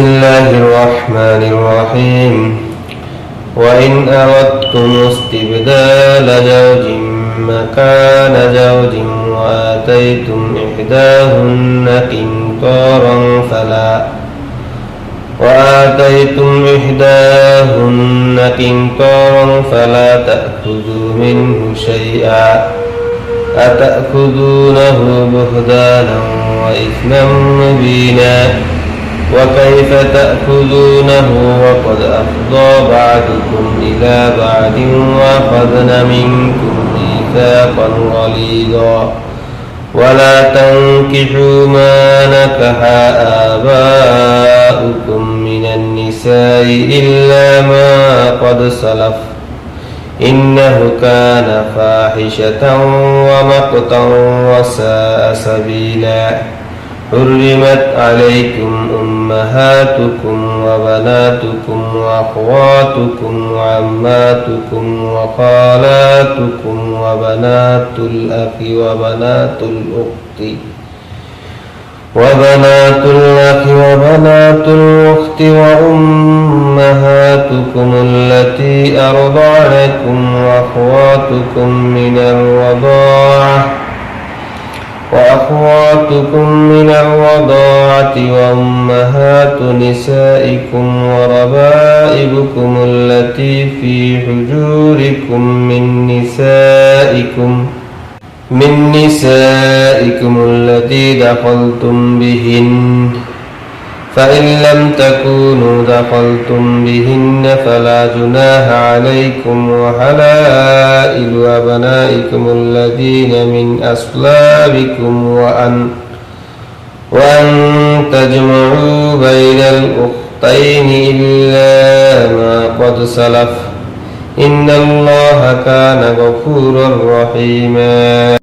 الله الرحمن الرحيم وإن أردتم استبدال زوج مكان زوج وآتيتم إحداهن قنطارا فلا وآتيتم إحداهن قنطارا فلا تأخذوا منه شيئا أتأخذونه بهتانا وإثما مبينا وكيف تأخذونه وقد أفضى بعضكم إلى بعض وأخذن منكم ميثاقا غليظا. ولا تنكحوا ما نكح آباؤكم من النساء إلا ما قد سلف. إنه كان فاحشة ومقتا وساء سبيلا. حرمت عليكم أمهاتكم وبناتكم وأخواتكم وعماتكم وخالاتكم وبنات الأخ وبنات الأخت وبنات الأخ وبنات الأخت وأمهاتكم التي أرضعنكم وأخواتكم من الرضاعة وأخواتكم من الرضاعة وأمهات نسائكم وربائبكم التي في حجوركم من نسائكم من نسائكم التي دخلتم بهن فإن لم تكونوا دخلتم بهن فلا جناح عليكم وحلائل أبنائكم الذين من أصلابكم وأن وأن تجمعوا بين الأختين إلا ما قد سلف. إن الله كان غفورا رحيما.